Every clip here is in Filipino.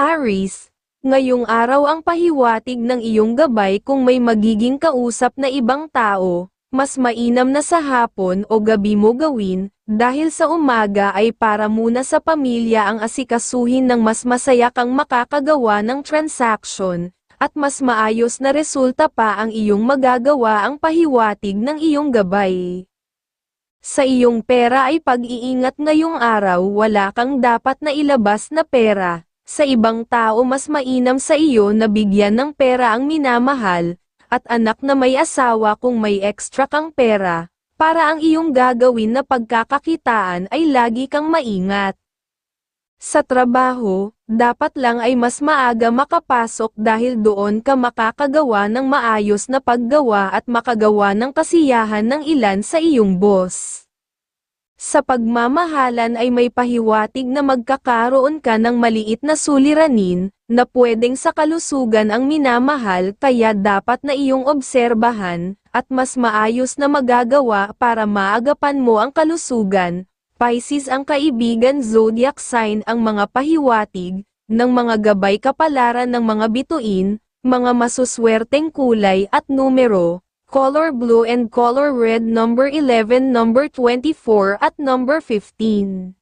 Aris, ngayong araw ang pahiwatig ng iyong gabay kung may magiging kausap na ibang tao, mas mainam na sa hapon o gabi mo gawin, dahil sa umaga ay para muna sa pamilya ang asikasuhin ng mas masaya kang makakagawa ng transaction, at mas maayos na resulta pa ang iyong magagawa ang pahiwatig ng iyong gabay. Sa iyong pera ay pag-iingat ngayong araw wala kang dapat na ilabas na pera. Sa ibang tao mas mainam sa iyo na bigyan ng pera ang minamahal, at anak na may asawa kung may extra kang pera, para ang iyong gagawin na pagkakakitaan ay lagi kang maingat. Sa trabaho, dapat lang ay mas maaga makapasok dahil doon ka makakagawa ng maayos na paggawa at makagawa ng kasiyahan ng ilan sa iyong boss. Sa pagmamahalan ay may pahiwatig na magkakaroon ka ng maliit na suliranin, na pwedeng sa kalusugan ang minamahal kaya dapat na iyong obserbahan, at mas maayos na magagawa para maagapan mo ang kalusugan. Pisces ang kaibigan zodiac sign ang mga pahiwatig, ng mga gabay kapalaran ng mga bituin, mga masuswerteng kulay at numero, color blue and color red number 11 number 24 at number 15.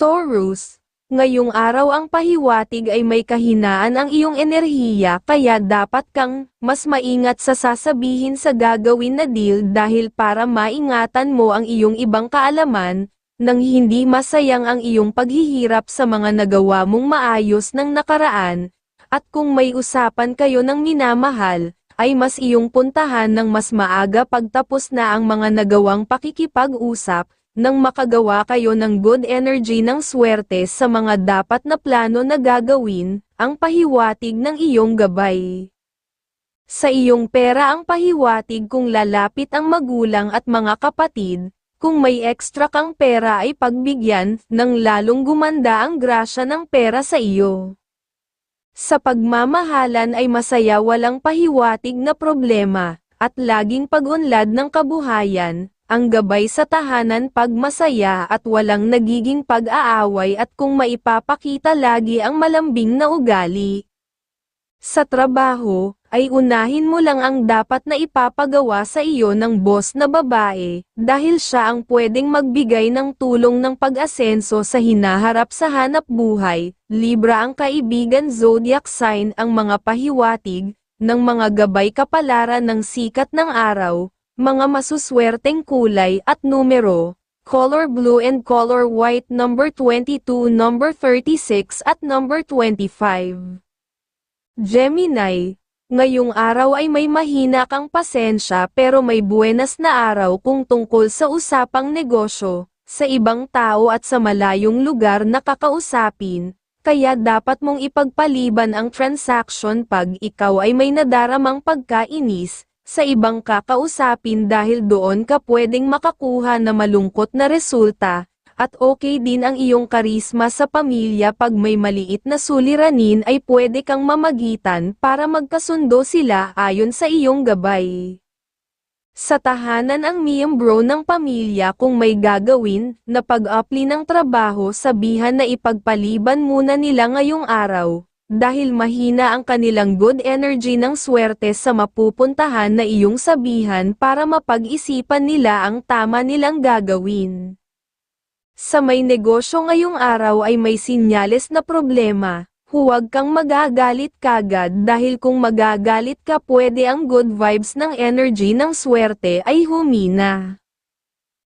Taurus, ngayong araw ang pahiwatig ay may kahinaan ang iyong enerhiya kaya dapat kang mas maingat sa sasabihin sa gagawin na deal dahil para maingatan mo ang iyong ibang kaalaman, nang hindi masayang ang iyong paghihirap sa mga nagawa mong maayos ng nakaraan, at kung may usapan kayo ng minamahal, ay mas iyong puntahan ng mas maaga pagtapos na ang mga nagawang pakikipag-usap, nang makagawa kayo ng good energy ng swerte sa mga dapat na plano na gagawin, ang pahiwatig ng iyong gabay. Sa iyong pera ang pahiwatig kung lalapit ang magulang at mga kapatid, kung may extra kang pera ay pagbigyan, nang lalong gumanda ang grasya ng pera sa iyo. Sa pagmamahalan ay masaya walang pahiwatig na problema, at laging pag-unlad ng kabuhayan, ang gabay sa tahanan pag masaya at walang nagiging pag-aaway at kung maipapakita lagi ang malambing na ugali. Sa trabaho, ay unahin mo lang ang dapat na ipapagawa sa iyo ng boss na babae, dahil siya ang pwedeng magbigay ng tulong ng pag-asenso sa hinaharap sa hanap buhay, Libra ang kaibigan zodiac sign ang mga pahiwatig, ng mga gabay kapalaran ng sikat ng araw, mga masuswerteng kulay at numero, color blue and color white number 22 number 36 at number 25. Gemini, ngayong araw ay may mahina kang pasensya pero may buenas na araw kung tungkol sa usapang negosyo, sa ibang tao at sa malayong lugar na kakausapin, kaya dapat mong ipagpaliban ang transaction pag ikaw ay may nadaramang pagkainis, sa ibang kakausapin dahil doon ka pwedeng makakuha na malungkot na resulta, at okay din ang iyong karisma sa pamilya pag may maliit na suliranin ay pwede kang mamagitan para magkasundo sila ayon sa iyong gabay. Sa tahanan ang miyembro ng pamilya kung may gagawin na pag-apply ng trabaho sabihan na ipagpaliban muna nila ngayong araw, dahil mahina ang kanilang good energy ng swerte sa mapupuntahan na iyong sabihan para mapag-isipan nila ang tama nilang gagawin. Sa may negosyo ngayong araw ay may sinyales na problema, huwag kang magagalit kagad dahil kung magagalit ka pwede ang good vibes ng energy ng swerte ay humina.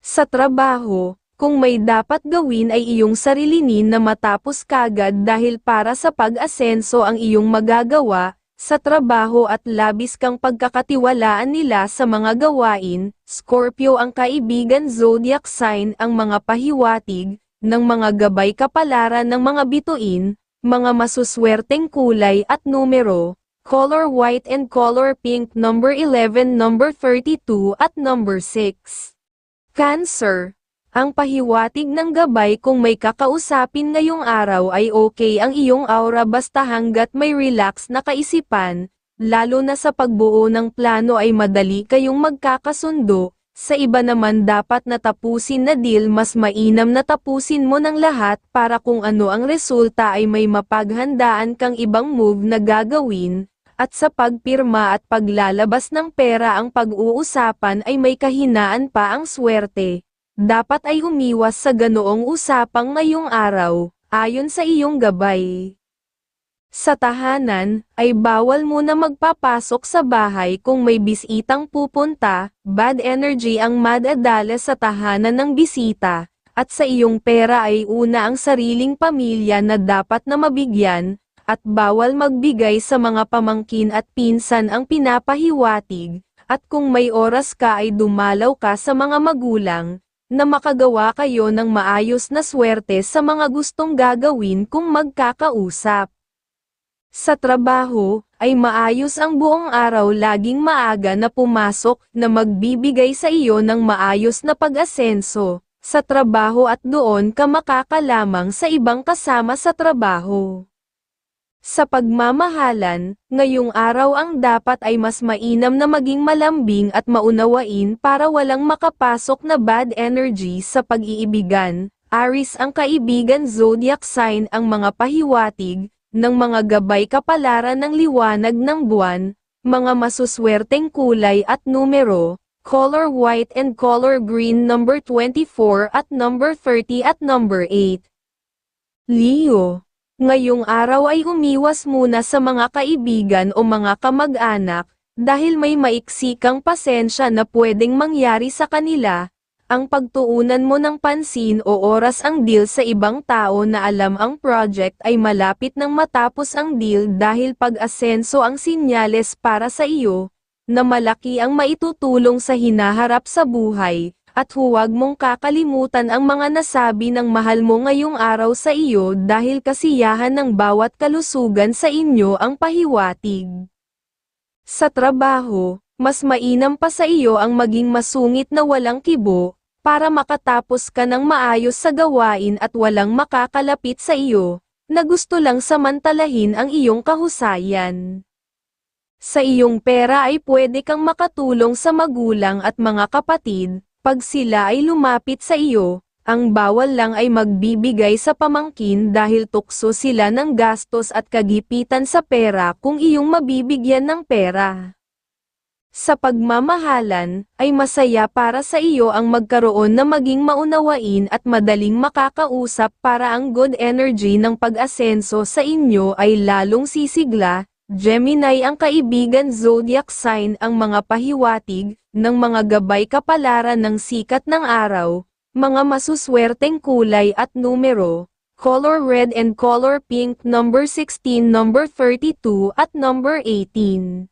Sa trabaho, kung may dapat gawin ay iyong sarilinin na matapos kagad dahil para sa pag-asenso ang iyong magagawa, sa trabaho at labis kang pagkakatiwalaan nila sa mga gawain, Scorpio ang kaibigan zodiac sign ang mga pahiwatig, ng mga gabay kapalaran ng mga bituin, mga masuswerteng kulay at numero, color white and color pink number 11 number 32 at number 6. Cancer ang pahiwatig ng gabay kung may kakausapin ngayong araw ay okay ang iyong aura basta hanggat may relax na kaisipan, lalo na sa pagbuo ng plano ay madali kayong magkakasundo, Sa iba naman dapat na tapusin na deal mas mainam na tapusin mo ng lahat para kung ano ang resulta ay may mapaghandaan kang ibang move na gagawin, at sa pagpirma at paglalabas ng pera ang pag-uusapan ay may kahinaan pa ang swerte. Dapat ay umiwas sa ganoong usapang ngayong araw, ayon sa iyong gabay. Sa tahanan, ay bawal muna magpapasok sa bahay kung may bisitang pupunta, bad energy ang madadala sa tahanan ng bisita, at sa iyong pera ay una ang sariling pamilya na dapat na mabigyan, at bawal magbigay sa mga pamangkin at pinsan ang pinapahiwatig, at kung may oras ka ay dumalaw ka sa mga magulang, na makagawa kayo ng maayos na swerte sa mga gustong gagawin kung magkakausap. Sa trabaho, ay maayos ang buong araw laging maaga na pumasok na magbibigay sa iyo ng maayos na pag-asenso sa trabaho at doon ka makakalamang sa ibang kasama sa trabaho. Sa pagmamahalan, ngayong araw ang dapat ay mas mainam na maging malambing at maunawain para walang makapasok na bad energy sa pag-iibigan. Aris ang kaibigan zodiac sign ang mga pahiwatig, ng mga gabay kapalaran ng liwanag ng buwan, mga masuswerteng kulay at numero, color white and color green number 24 at number 30 at number 8. Leo Ngayong araw ay umiwas muna sa mga kaibigan o mga kamag-anak, dahil may maiksi kang pasensya na pwedeng mangyari sa kanila, ang pagtuunan mo ng pansin o oras ang deal sa ibang tao na alam ang project ay malapit nang matapos ang deal dahil pag-asenso ang sinyales para sa iyo, na malaki ang maitutulong sa hinaharap sa buhay, at huwag mong kakalimutan ang mga nasabi ng mahal mo ngayong araw sa iyo dahil kasiyahan ng bawat kalusugan sa inyo ang pahiwatig. Sa trabaho, mas mainam pa sa iyo ang maging masungit na walang kibo, para makatapos ka ng maayos sa gawain at walang makakalapit sa iyo, na gusto lang samantalahin ang iyong kahusayan. Sa iyong pera ay pwede kang makatulong sa magulang at mga kapatid, pag sila ay lumapit sa iyo, ang bawal lang ay magbibigay sa pamangkin dahil tukso sila ng gastos at kagipitan sa pera kung iyong mabibigyan ng pera. Sa pagmamahalan, ay masaya para sa iyo ang magkaroon na maging maunawain at madaling makakausap para ang good energy ng pag-asenso sa inyo ay lalong sisigla, Gemini ang kaibigan zodiac sign ang mga pahiwatig, ng mga gabay kapalaran ng sikat ng araw, mga masuswerteng kulay at numero, color red and color pink number 16 number 32 at number 18.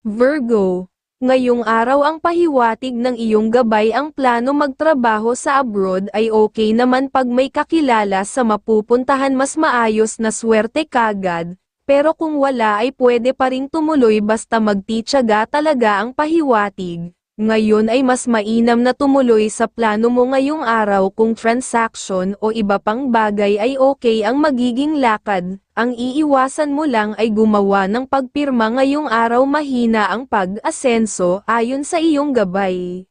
Virgo, ngayong araw ang pahiwatig ng iyong gabay ang plano magtrabaho sa abroad ay okay naman pag may kakilala sa mapupuntahan mas maayos na swerte kagad, pero kung wala ay pwede pa ring tumuloy basta magtityaga talaga ang pahiwatig. Ngayon ay mas mainam na tumuloy sa plano mo ngayong araw kung transaction o iba pang bagay ay okay ang magiging lakad. Ang iiwasan mo lang ay gumawa ng pagpirma ngayong araw mahina ang pag-asenso ayon sa iyong gabay.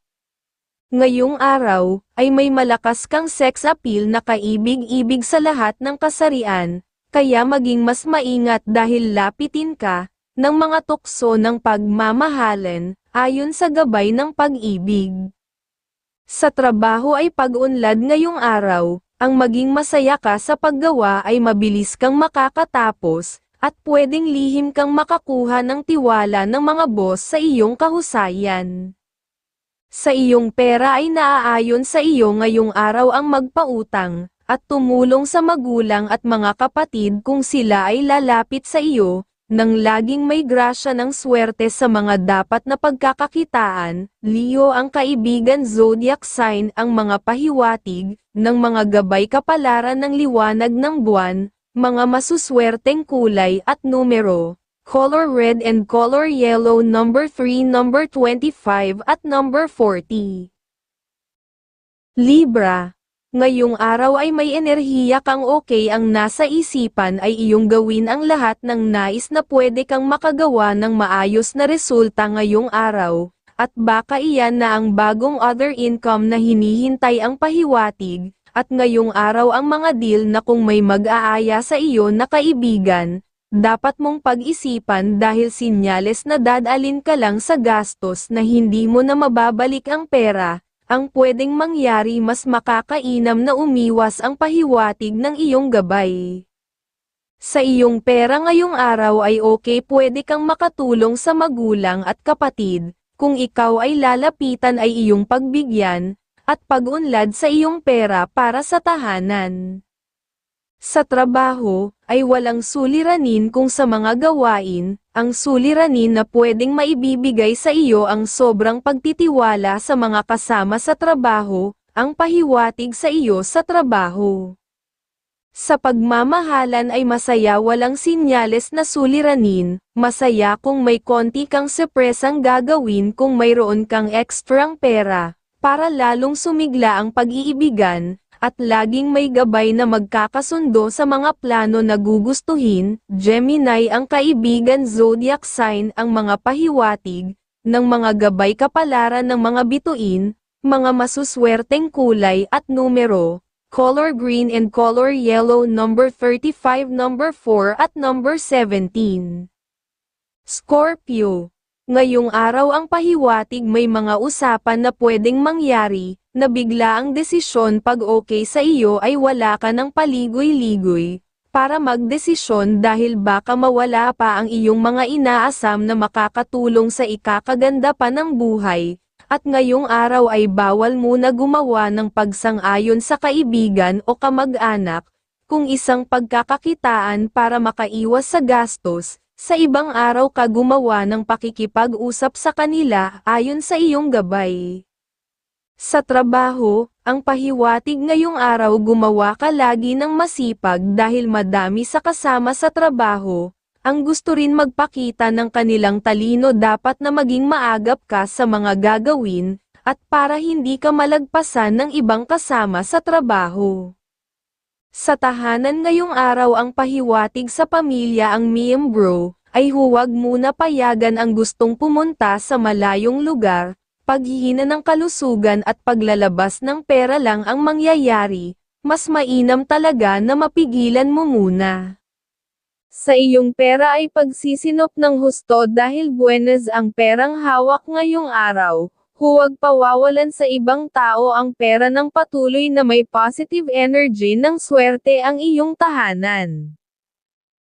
Ngayong araw, ay may malakas kang sex appeal na kaibig-ibig sa lahat ng kasarian, kaya maging mas maingat dahil lapitin ka, ng mga tukso ng pagmamahalan, ayon sa gabay ng pag-ibig. Sa trabaho ay pag-unlad ngayong araw, ang maging masaya ka sa paggawa ay mabilis kang makakatapos, at pwedeng lihim kang makakuha ng tiwala ng mga boss sa iyong kahusayan. Sa iyong pera ay naaayon sa iyo ngayong araw ang magpautang, at tumulong sa magulang at mga kapatid kung sila ay lalapit sa iyo, nang laging may grasya ng swerte sa mga dapat na pagkakakitaan, Leo ang kaibigan zodiac sign ang mga pahiwatig, ng mga gabay kapalaran ng liwanag ng buwan, mga masuswerteng kulay at numero, color red and color yellow number 3 number 25 at number 40. Libra Ngayong araw ay may enerhiya kang okay ang nasa isipan ay iyong gawin ang lahat ng nais na pwede kang makagawa ng maayos na resulta ngayong araw, at baka iyan na ang bagong other income na hinihintay ang pahiwatig, at ngayong araw ang mga deal na kung may mag-aaya sa iyo na kaibigan, dapat mong pag-isipan dahil sinyales na dadalin ka lang sa gastos na hindi mo na mababalik ang pera, ang pwedeng mangyari mas makakainam na umiwas ang pahiwatig ng iyong gabay. Sa iyong pera ngayong araw ay okay pwede kang makatulong sa magulang at kapatid, kung ikaw ay lalapitan ay iyong pagbigyan, at pag-unlad sa iyong pera para sa tahanan. Sa trabaho, ay walang suliranin kung sa mga gawain, ang suliranin na pwedeng maibibigay sa iyo ang sobrang pagtitiwala sa mga kasama sa trabaho, ang pahiwatig sa iyo sa trabaho. Sa pagmamahalan ay masaya walang sinyales na suliranin, masaya kung may konti kang sepresang gagawin kung mayroon kang ekstrang pera, para lalong sumigla ang pag-iibigan, at laging may gabay na magkakasundo sa mga plano na gugustuhin, Gemini ang kaibigan zodiac sign ang mga pahiwatig, ng mga gabay kapalaran ng mga bituin, mga masuswerteng kulay at numero, color green and color yellow number 35 number 4 at number 17. Scorpio. Ngayong araw ang pahiwatig may mga usapan na pwedeng mangyari, na ang desisyon pag okay sa iyo ay wala ka ng paligoy-ligoy, para magdesisyon dahil baka mawala pa ang iyong mga inaasam na makakatulong sa ikakaganda pa ng buhay, at ngayong araw ay bawal muna gumawa ng pagsang-ayon sa kaibigan o kamag-anak, kung isang pagkakakitaan para makaiwas sa gastos, sa ibang araw ka gumawa ng pakikipag-usap sa kanila ayon sa iyong gabay. Sa trabaho, ang pahiwatig ngayong araw gumawa ka lagi ng masipag dahil madami sa kasama sa trabaho, ang gusto rin magpakita ng kanilang talino dapat na maging maagap ka sa mga gagawin, at para hindi ka malagpasan ng ibang kasama sa trabaho. Sa tahanan ngayong araw ang pahiwatig sa pamilya ang miyembro, ay huwag muna payagan ang gustong pumunta sa malayong lugar, paghihina ng kalusugan at paglalabas ng pera lang ang mangyayari, mas mainam talaga na mapigilan mo muna. Sa iyong pera ay pagsisinop ng husto dahil buenas ang perang hawak ngayong araw, huwag pawawalan sa ibang tao ang pera ng patuloy na may positive energy ng swerte ang iyong tahanan.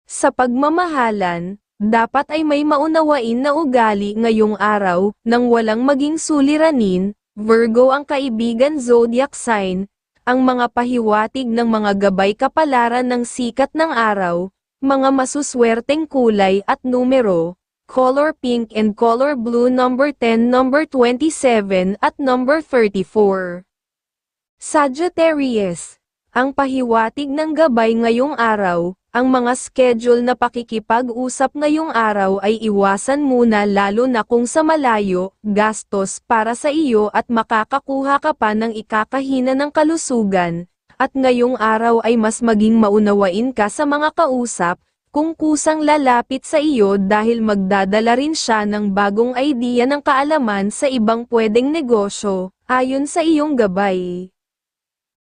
Sa pagmamahalan, dapat ay may maunawain na ugali ngayong araw, nang walang maging suliranin, Virgo ang kaibigan zodiac sign, ang mga pahiwatig ng mga gabay kapalaran ng sikat ng araw, mga masuswerteng kulay at numero, color pink and color blue number 10 number 27 at number 34. Sagittarius, ang pahiwatig ng gabay ngayong araw, ang mga schedule na pakikipag-usap ngayong araw ay iwasan muna lalo na kung sa malayo, gastos para sa iyo at makakakuha ka pa ng ikakahina ng kalusugan, at ngayong araw ay mas maging maunawain ka sa mga kausap, kung kusang lalapit sa iyo dahil magdadala rin siya ng bagong idea ng kaalaman sa ibang pwedeng negosyo, ayon sa iyong gabay.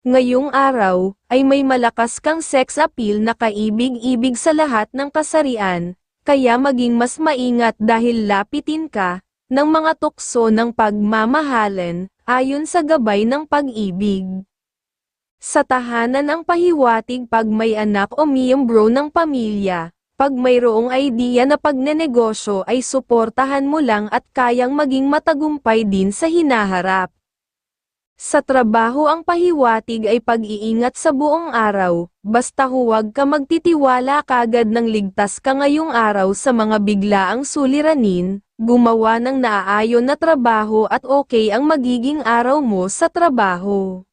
Ngayong araw, ay may malakas kang sex appeal na kaibig-ibig sa lahat ng kasarian, kaya maging mas maingat dahil lapitin ka, ng mga tukso ng pagmamahalan, ayon sa gabay ng pag-ibig. Sa tahanan ang pahiwatig pag may anak o miyembro ng pamilya, pag mayroong idea na pagnenegosyo ay suportahan mo lang at kayang maging matagumpay din sa hinaharap. Sa trabaho ang pahiwatig ay pag-iingat sa buong araw, basta huwag ka magtitiwala kagad ng ligtas ka ngayong araw sa mga biglaang suliranin, gumawa ng naaayon na trabaho at okay ang magiging araw mo sa trabaho.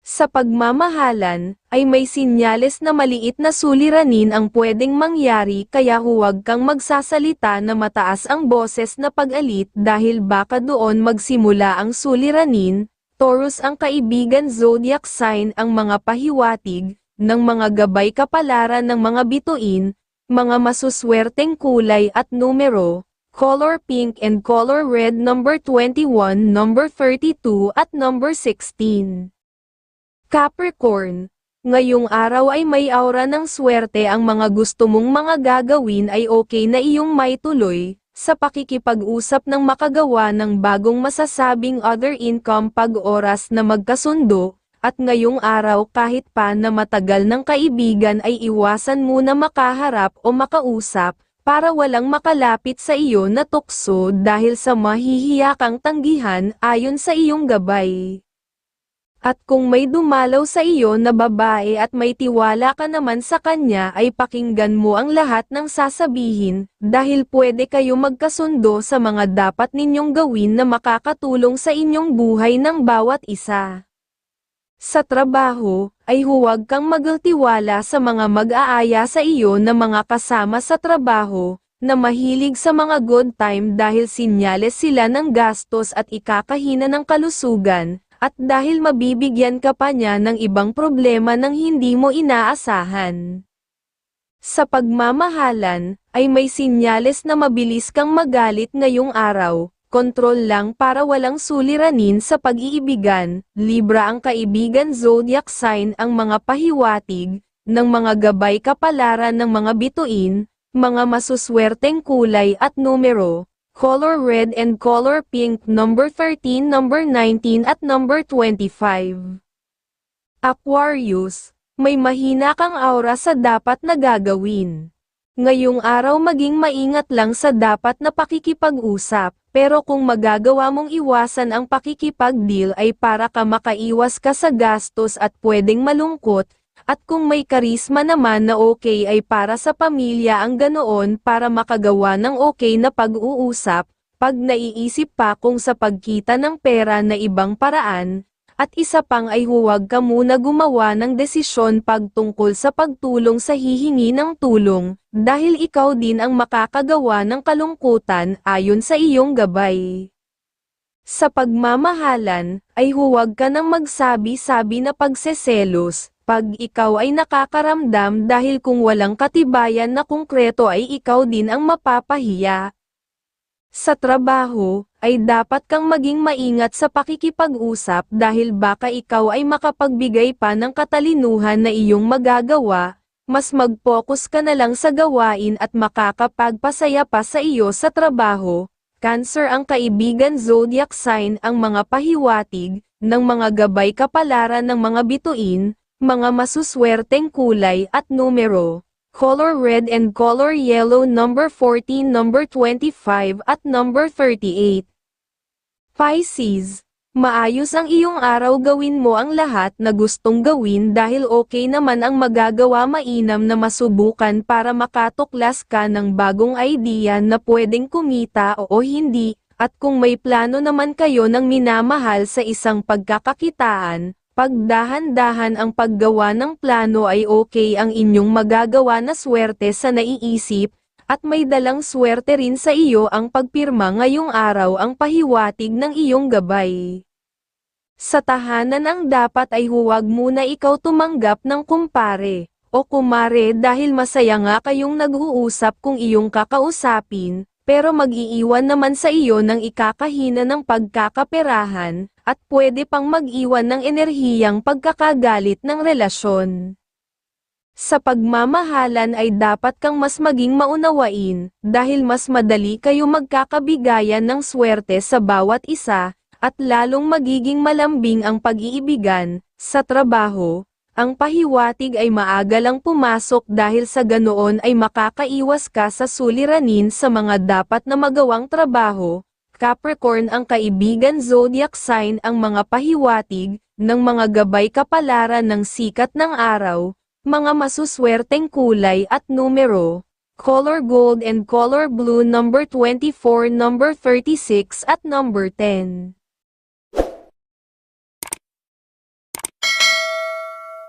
Sa pagmamahalan, ay may sinyales na maliit na suliranin ang pwedeng mangyari kaya huwag kang magsasalita na mataas ang boses na pag-alit dahil baka doon magsimula ang suliranin, Taurus ang kaibigan zodiac sign ang mga pahiwatig, ng mga gabay kapalaran ng mga bituin, mga masuswerteng kulay at numero, color pink and color red number 21, number 32 at number 16. Capricorn, ngayong araw ay may aura ng swerte ang mga gusto mong mga gagawin ay okay na iyong maituloy, sa pakikipag-usap ng makagawa ng bagong masasabing other income pag oras na magkasundo, at ngayong araw kahit pa na matagal ng kaibigan ay iwasan muna makaharap o makausap, para walang makalapit sa iyo na tukso dahil sa mahihiya kang tanggihan ayon sa iyong gabay. At kung may dumalaw sa iyo na babae at may tiwala ka naman sa kanya ay pakinggan mo ang lahat ng sasabihin, dahil pwede kayo magkasundo sa mga dapat ninyong gawin na makakatulong sa inyong buhay ng bawat isa. Sa trabaho, ay huwag kang magtiwala sa mga mag-aaya sa iyo na mga kasama sa trabaho, na mahilig sa mga good time dahil sinyales sila ng gastos at ikakahina ng kalusugan, at dahil mabibigyan ka pa niya ng ibang problema ng hindi mo inaasahan. Sa pagmamahalan, ay may sinyales na mabilis kang magalit ngayong araw, kontrol lang para walang suliranin sa pag-iibigan, Libra ang kaibigan zodiac sign ang mga pahiwatig, ng mga gabay kapalaran ng mga bituin, mga masuswerteng kulay at numero, color red and color pink number 13, number 19 at number 25. Aquarius, may mahina kang aura sa dapat na gagawin. Ngayong araw maging maingat lang sa dapat na pakikipag-usap, pero kung magagawa mong iwasan ang pakikipag-deal ay para ka makaiwas ka sa gastos at pwedeng malungkot, at kung may karisma naman na okay ay para sa pamilya ang ganoon para makagawa ng okay na pag-uusap, pag naiisip pa kung sa pagkita ng pera na ibang paraan, at isa pang ay huwag ka muna gumawa ng desisyon pagtungkol sa pagtulong sa hihingi ng tulong, dahil ikaw din ang makakagawa ng kalungkutan ayon sa iyong gabay. Sa pagmamahalan, ay huwag ka nang magsabi-sabi na pagseselos, pag ikaw ay nakakaramdam dahil kung walang katibayan na konkreto ay ikaw din ang mapapahiya. Sa trabaho, ay dapat kang maging maingat sa pakikipag-usap dahil baka ikaw ay makapagbigay pa ng katalinuhan na iyong magagawa, mas mag-focus ka na lang sa gawain at makakapagpasaya pa sa iyo sa trabaho. Cancer ang kaibigan zodiac sign ang mga pahiwatig, ng mga gabay kapalaran ng mga bituin, mga masuswerteng kulay at numero color red and color yellow number 14 number 25 at number 38. Pisces, maayos ang iyong araw gawin mo ang lahat na gustong gawin dahil okay naman ang magagawa mainam na masubukan para makatuklas ka ng bagong idea na pwedeng kumita o hindi, at kung may plano naman kayo ng minamahal sa isang pagkakakitaan, Pagdahan-dahan ang paggawa ng plano ay okay ang inyong magagawa na swerte sa naiisip, at may dalang swerte rin sa iyo ang pagpirma ngayong araw ang pahiwatig ng iyong gabay. Sa tahanan ang dapat ay huwag muna ikaw tumanggap ng kumpare, o kumare dahil masaya nga kayong nag-uusap kung iyong kakausapin, pero mag-iiwan naman sa iyo ng ikakahina ng pagkakaperahan, at pwede pang mag-iwan ng enerhiyang pagkakagalit ng relasyon. Sa pagmamahalan ay dapat kang mas maging maunawain, dahil mas madali kayo magkakabigayan ng swerte sa bawat isa, at lalong magiging malambing ang pag-iibigan, sa trabaho, ang pahiwatig ay maaga lang pumasok dahil sa ganoon ay makakaiwas ka sa suliranin sa mga dapat na magawang trabaho, Capricorn ang kaibigan zodiac sign ang mga pahiwatig, ng mga gabay kapalaran ng sikat ng araw, mga masuswerteng kulay at numero, color gold and color blue number 24 number 36 at number 10.